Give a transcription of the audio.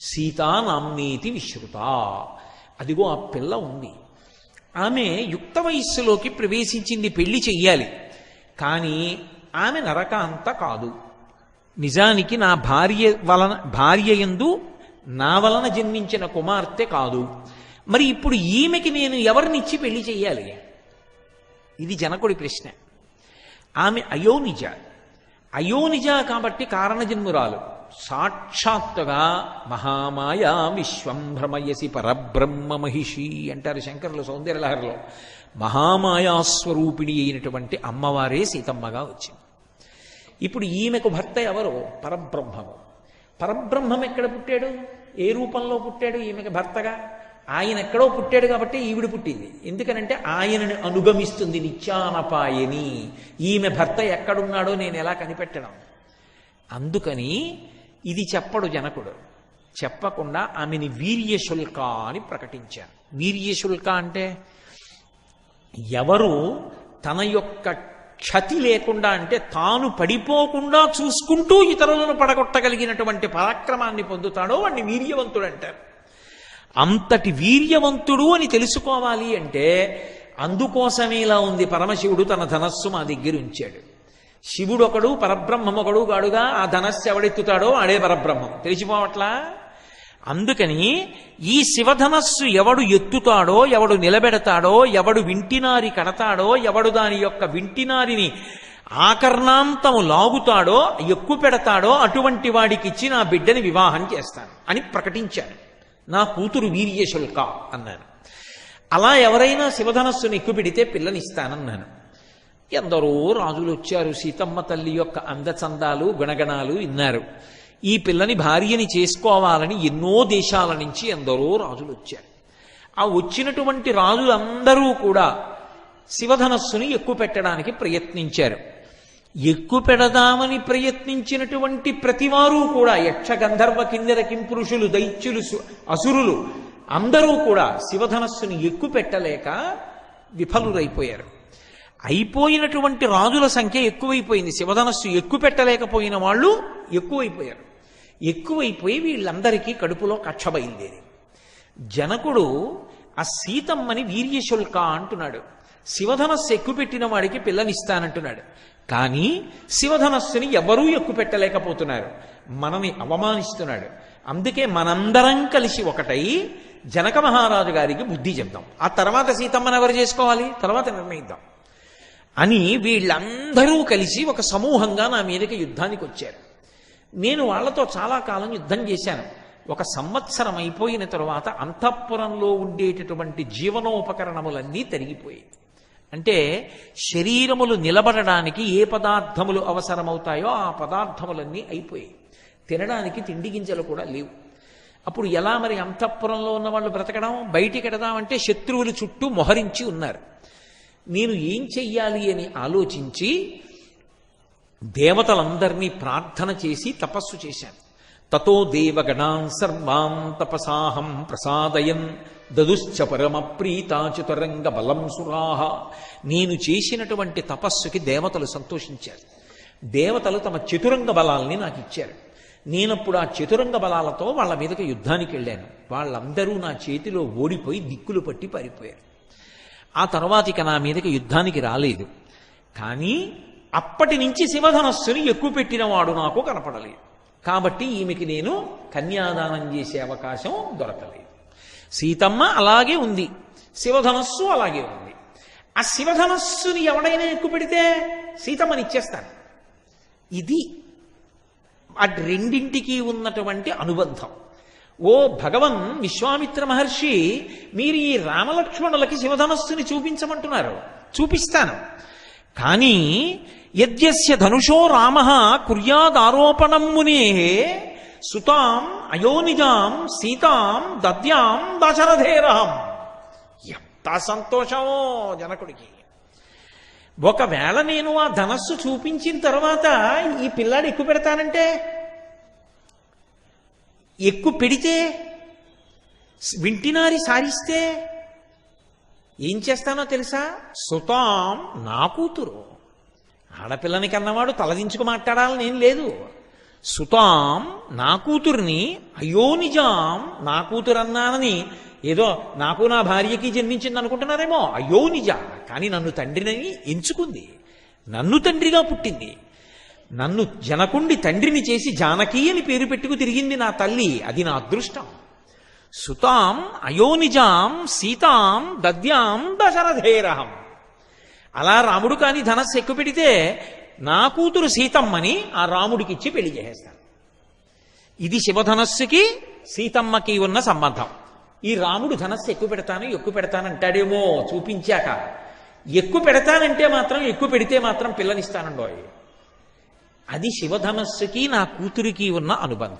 సీతానామ్నేతి విశ్రుత. అదిగో ఆ పిల్ల ఉంది. ఆమె యుక్త వయస్సులోకి ప్రవేశించింది పెళ్ళి చెయ్యాలి. కానీ ఆమె నరకాంత కాదు. నిజానికి నా భార్య వలన భార్య ఎందు నా వలన జన్మించిన కుమార్తె కాదు. మరి ఇప్పుడు ఈమెకి నేను ఎవరినిచ్చి పెళ్ళి చెయ్యాలి? ఇది జనకుడి ప్రశ్న. ఆమె అయోనిజ. అయోనిజ కాబట్టి కారణజన్మురాలు. సాక్షాత్తుగా మహామాయా విశ్వం భ్రమయసి పరబ్రహ్మ మహిషి అంటారు శంకరులు సౌందర్యలహరిలో. మహామాయాస్వరూపిణి అయినటువంటి అమ్మవారే సీతమ్మగా వచ్చింది. ఇప్పుడు ఈమెకు భర్త ఎవరు? పరబ్రహ్మము పరబ్రహ్మం ఎక్కడ పుట్టాడు? ఏ రూపంలో పుట్టాడు ఈమెకి భర్తగా? ఆయన ఎక్కడో పుట్టాడు కాబట్టి ఈవిడ పుట్టింది. ఎందుకనంటే ఆయనని అనుగమిస్తుంది నిత్యానపాయని. ఈమె భర్త ఎక్కడున్నాడో నేను ఎలా కనిపెట్టడం అందుకని ఇది చెప్పడు జనకుడు. చెప్పకుండా ఆమెని వీర్యశుల్క అని ప్రకటించారు. వీర్యశుల్క అంటే ఎవరు తన యొక్క క్షతి లేకుండా అంటే తాను పడిపోకుండా చూసుకుంటూ ఇతరులను పడగొట్టగలిగినటువంటి పరాక్రమాన్ని పొందుతాడో వాడిని వీర్యవంతుడు అంటారు. అంతటి వీర్యవంతుడు అని తెలుసుకోవాలి అంటే అందుకోసమేలా ఉంది. పరమశివుడు తన ధనస్సు మా దగ్గర ఉంచాడు. శివుడు ఒకడు పరబ్రహ్మం ఒకడు గాడుగా ఆ ధనస్సు ఎవడెత్తుతాడో ఆడే పరబ్రహ్మం. తెలిసిపోవట్లా? అందుకని ఈ శివధనస్సు ఎవడు ఎత్తుతాడో ఎవడు నిలబెడతాడో ఎవడు వింటినారి కడతాడో ఎవడు దాని యొక్క వింటినారిని ఆకర్ణాంతము లాగుతాడో ఎక్కువ పెడతాడో అటువంటి వాడికిచ్చి నా బిడ్డని వివాహం చేస్తాను అని ప్రకటించాడు. నా కూతురు వీర్యశుల్క అన్నాను. అలా ఎవరైనా శివధనస్సును ఎక్కువ పెడితే పిల్లనిస్తానన్నాను. ఎందరో రాజులు వచ్చారు. సీతమ్మ తల్లి యొక్క అందచందాలు గుణగణాలు విన్నారు. ఈ పిల్లని భార్యని చేసుకోవాలని ఎన్నో దేశాల నుంచి ఎందరో రాజులు వచ్చారు. ఆ వచ్చినటువంటి రాజులందరూ కూడా శివధనస్సుని ఎక్కువ పెట్టడానికి ప్రయత్నించారు. ఎక్కువ పెడదామని ప్రయత్నించినటువంటి ప్రతివారు కూడా యక్ష గంధర్వ కిన్నెర కింపురుషులు దైత్యులు అసురులు అందరూ కూడా శివధనస్సుని ఎక్కువ పెట్టలేక విఫలురైపోయారు. అయిపోయినటువంటి రాజుల సంఖ్య ఎక్కువైపోయింది. శివధనస్సు ఎక్కువ పెట్టలేకపోయిన వాళ్ళు ఎక్కువైపోయారు. ఎక్కువైపోయి వీళ్ళందరికీ కడుపులో కక్ష బయలుదేరి. జనకుడు ఆ సీతమ్మని వీర్యశుల్క అంటున్నాడు. శివధనస్సు ఎక్కువ పెట్టిన వాడికి పిల్లనిస్తానంటున్నాడు. కానీ శివధనస్సుని ఎవరూ ఎక్కువ పెట్టలేకపోతున్నారు. మనని అవమానిస్తున్నాడు. అందుకే మనందరం కలిసి ఒకటై జనక మహారాజు గారికి బుద్ధి చెప్దాం. ఆ తర్వాత సీతమ్మని ఎవరు చేసుకోవాలి? తర్వాత నిర్ణయిద్దాం. అని వీళ్ళందరూ కలిసి ఒక సమూహంగా నా మీదకి యుద్ధానికి వచ్చారు. నేను వాళ్ళతో చాలా కాలం యుద్ధం చేశాను. ఒక సంవత్సరం అయిపోయిన తరువాత అంతఃపురంలో ఉండేటటువంటి జీవనోపకరణములన్నీ తరిగిపోయాయి. అంటే శరీరములు నిలబడడానికి ఏ పదార్థములు అవసరమవుతాయో ఆ పదార్థములన్నీ అయిపోయాయి. తినడానికి తిండి గింజలు కూడా లేవు. అప్పుడు ఎలా మరి అంతఃపురంలో ఉన్న వాళ్ళు బ్రతకడం? బయటికి ఎడదామంటే శత్రువులు చుట్టూ మొహరించి ఉన్నారు. నేను ఏం చెయ్యాలి అని ఆలోచించి దేవతలందరినీ ప్రార్థన చేసి తపస్సు చేశాను. తతో దేవగణాన్ సర్వాం తపసాహం ప్రసాదయన్. దదుశ్చ పరమ ప్రీతాచుతరంగ బలం సురాహ. నేను చేసినటువంటి తపస్సుకి దేవతలు సంతోషించారు. దేవతలు తమ చతురంగ బలాల్ని నాకు ఇచ్చారు. నేనప్పుడు ఆ చతురంగ బలాలతో వాళ్ళ మీదకి యుద్ధానికి వెళ్ళాను. వాళ్ళందరూ నా చేతిలో ఓడిపోయి దిక్కులు పట్టి పారిపోయారు. ఆ తర్వాత ఇక నా మీదకి యుద్ధానికి రాలేదు. కానీ అప్పటి నుంచి శివధనస్సుని ఎక్కువ పెట్టినవాడు నాకు కనపడలేదు. కాబట్టి ఈమెకి నేను కన్యాదానం చేసే అవకాశం దొరకలేదు. సీతమ్మ అలాగే ఉంది. శివధనస్సు అలాగే ఉంది. ఆ శివధనస్సుని ఎవడైనా ఎక్కువ పెడితే సీతమ్మని ఇచ్చేస్తాను ఇది ఆ రెండింటికి ఉన్నటువంటి అనుబంధం. ఓ భగవన్ విశ్వామిత్ర మహర్షి మీరు ఈ రామలక్ష్మణులకి శివధనస్సుని చూపించమంటున్నారు. చూపిస్తాను. కానీ యద్యస్య ధనుషో రామ కుర్యాదారోపణం మునే సుతాం అయోనిజాం సీతాం దద్యాం దశరథేరాం. ఎంత సంతోషమో జనకుడికి. ఒకవేళ నేను ఆ ధనస్సు చూపించిన తర్వాత ఈ పిల్లాడు ఎక్కువ పెడతానంటే ఎక్కువ పెడితే వింటినారి సారిస్తే ఏం చేస్తానో తెలుసా? సుతాం నా కూతురు. ఆడపిల్లని కన్నవాడు తలదించుకు మాట్లాడాలని ఏం లేదు. సుతాం నా కూతుర్ని అయోనిజాం నా కూతురు అన్నానని ఏదో నాకు నా భార్యకి జన్మించింది అనుకుంటున్నారేమో అయ్యో నిజా. కానీ నన్ను తండ్రిని ఎంచుకుంది. నన్ను తండ్రిగా పుట్టింది. నన్ను జనకుండి తండ్రిని చేసి జానకి అని పేరు పెట్టుకు తిరిగింది నా తల్లి. అది నా అదృష్టం. సుతాం అయోనిజాం సీతాం దద్యాం దశరథేరహం. అలా రాముడు కాని ధనస్సు ఎక్కువ పెడితే నా కూతురు సీతమ్మని ఆ రాముడికిచ్చి పెళ్ళి చేసేస్తాను ఇది శివధనస్సుకి సీతమ్మకి ఉన్న సంబంధం. ఈ రాముడు ధనస్సు ఎక్కువ పెడతాను ఎక్కువ పెడతానంటాడేమో చూపించాక. ఎక్కువ పెడతానంటే మాత్రం ఎక్కువ పెడితే మాత్రం పిల్లనిస్తానండోయ్. అది శివధమస్సుకి నా కూతురికి ఉన్న అనుబంధం.